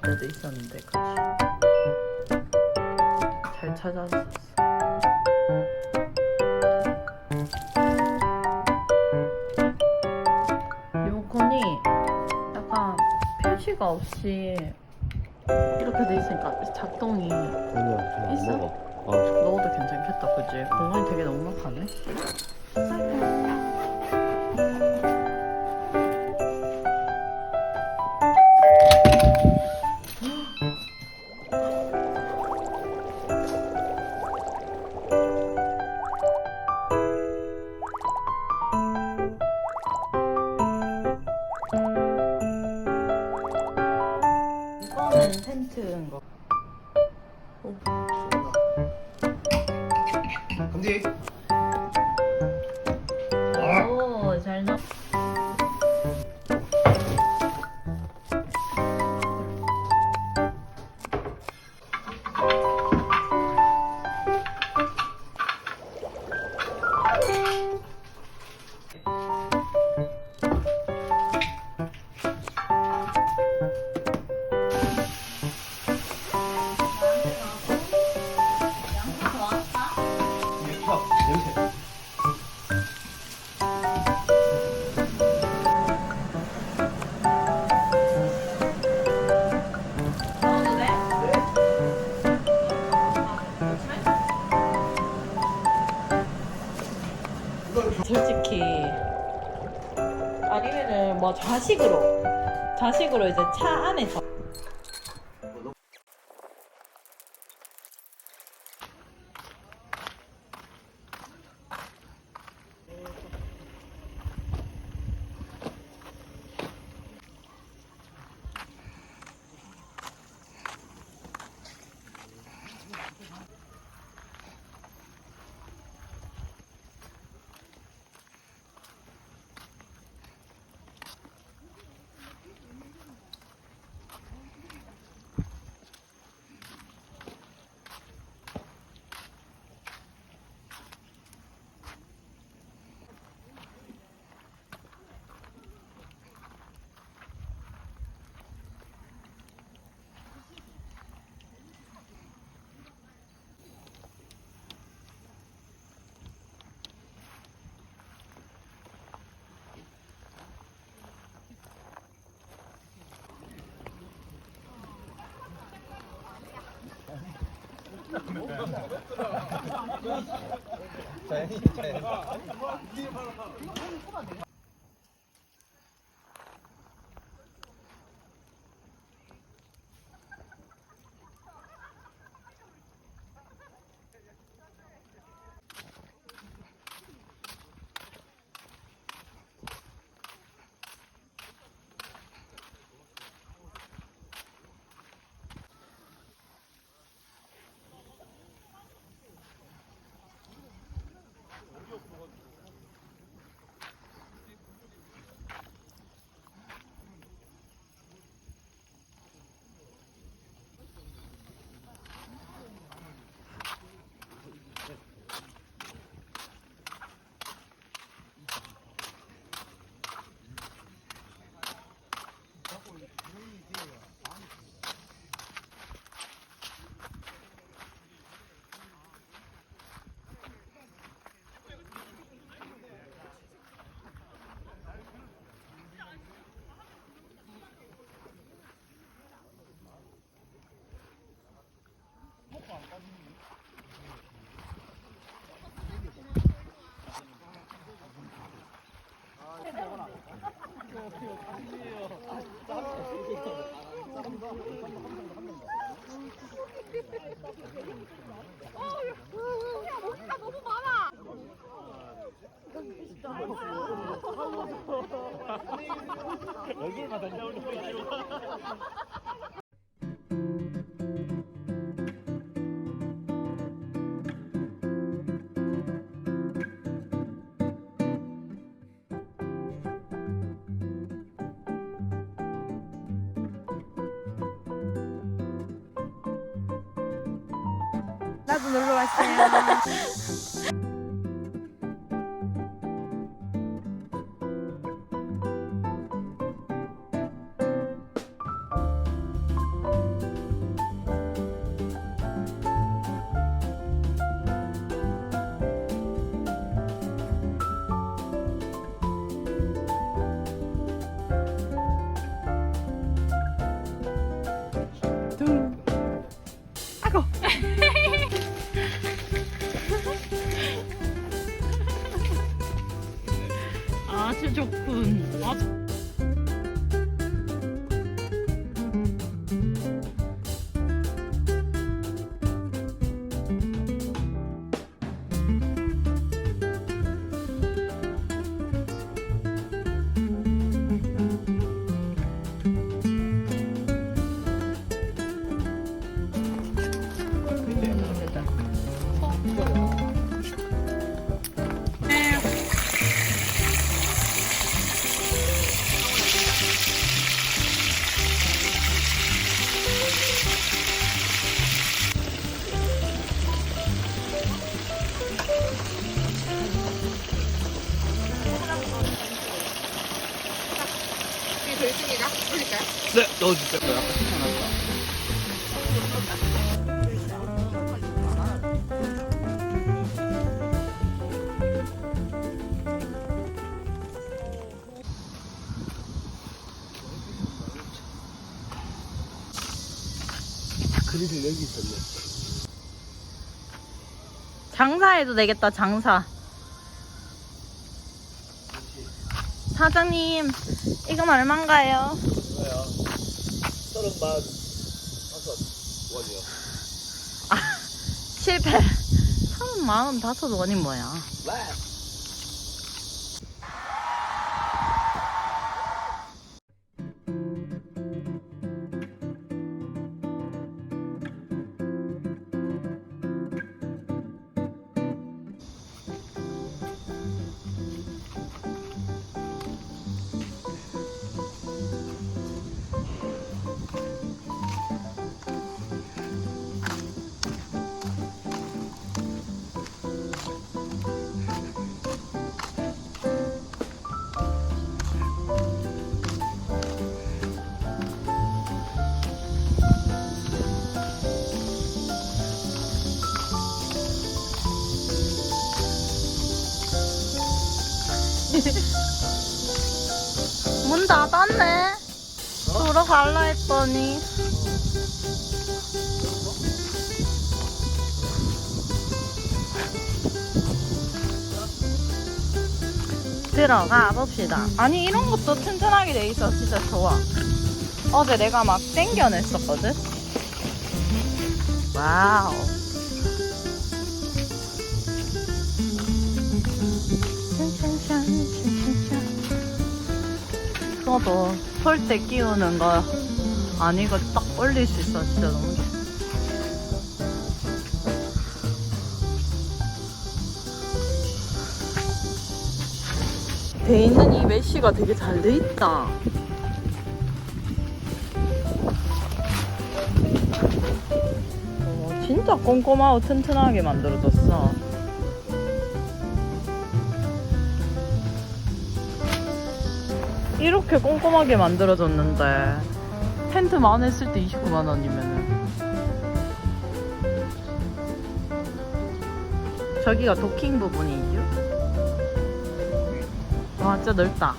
9만원대도 있었는데 그치 잘 찾았었어 리모컨이 약간 표시가 없이 이렇게 돼 있으니까 작동이 아니야 잘안 있어? 먹어 아 넣어도 괜찮겠다 그지? 공간이 되게 넉넉하네 뭐 좌식으로 좌식으로 이제 차 안에서 얼굴만 나도 놀러 왔어요. 올릴까요? 네, 넣어주세요. 약간 신선하다. 그릇을 여기 있었네. 장사해도 되겠다. 장사. 사장님, 이건 얼마인가요? 뭐야? 서른만 다섯 원이요. 실패. 3만 다섯 원이 뭐야? 네. 문 닫았네. 들어갈라 했더니. 들어가 봅시다. 아니 이런 것도 튼튼하게 돼 있어 진짜 좋아. 어제 내가 막 땡겨냈었거든. 와우. 써도 솔때 끼우는 거 아니고 딱 올릴 수 있어 진짜 너무 좋아. 돼 있는 이 메쉬가 되게 잘 돼 있다. 어, 진짜 꼼꼼하고 튼튼하게 만들어졌어. 이렇게 꼼꼼하게 만들어졌는데 텐트만 했을 때 29만 원이면은 저기가 도킹 부분이죠? 와 진짜 넓다